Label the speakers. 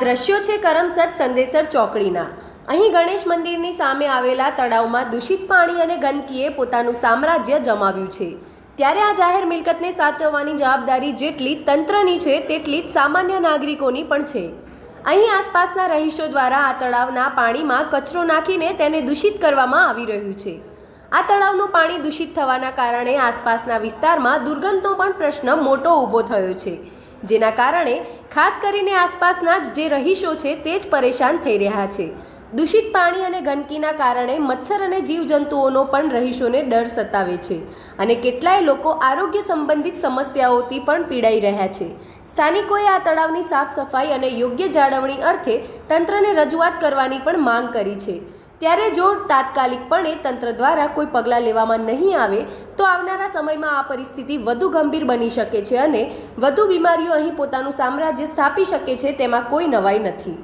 Speaker 1: દ્રશ્યો છે કરમસદ સંદેસર ચોકડીના. અહીં ગણેશ મંદિરની સામે આવેલા તળાવમાં દૂષિત પાણી અને ગંદકીએ પોતાનું સામ્રાજ્ય જમાવ્યું છે. ત્યારે આ જાહેર મિલકતને સાચવવાની જવાબદારી જેટલી તંત્રની છે, તેટલી જ સામાન્ય નાગરિકોની પણ છે. અહીં આસપાસના રહીશો દ્વારા આ તળાવના પાણીમાં કચરો નાખીને તેને દૂષિત કરવામાં આવી રહ્યું છે. આ તળાવનું પાણી દૂષિત થવાના કારણે આસપાસના વિસ્તારમાં દુર્ગંધનો પણ પ્રશ્ન મોટો ઊભો થયો છે. જેના કારણે ખાસ કરીને આસપાસના જ જે રહીશો છે તે જ પરેશાન થઈ રહ્યા છે. દૂષિત પાણી અને ગંદકીના કારણે મચ્છર અને જીવજંતુઓનો પણ રહીશોને ડર સતાવે છે અને કેટલાય લોકો આરોગ્ય સંબંધિત સમસ્યાઓથી પણ પીડાઈ રહ્યા છે. સ્થાનિકોએ આ તળાવની સાફ સફાઈ અને યોગ્ય જાળવણી અર્થે તંત્રને રજૂઆત કરવાની પણ માંગ કરી છે. ત્યારે જો તાત્કાલિકપણે તંત્ર દ્વારા કોઈ પગલાં લેવામાં નહીં આવે, તો આવનારા સમયમાં આ પરિસ્થિતિ વધુ ગંભીર બની શકે છે અને વધુ બીમારીઓ અહીં પોતાનું સામ્રાજ્ય સ્થાપી શકે છે તેમાં કોઈ નવાઈ નથી.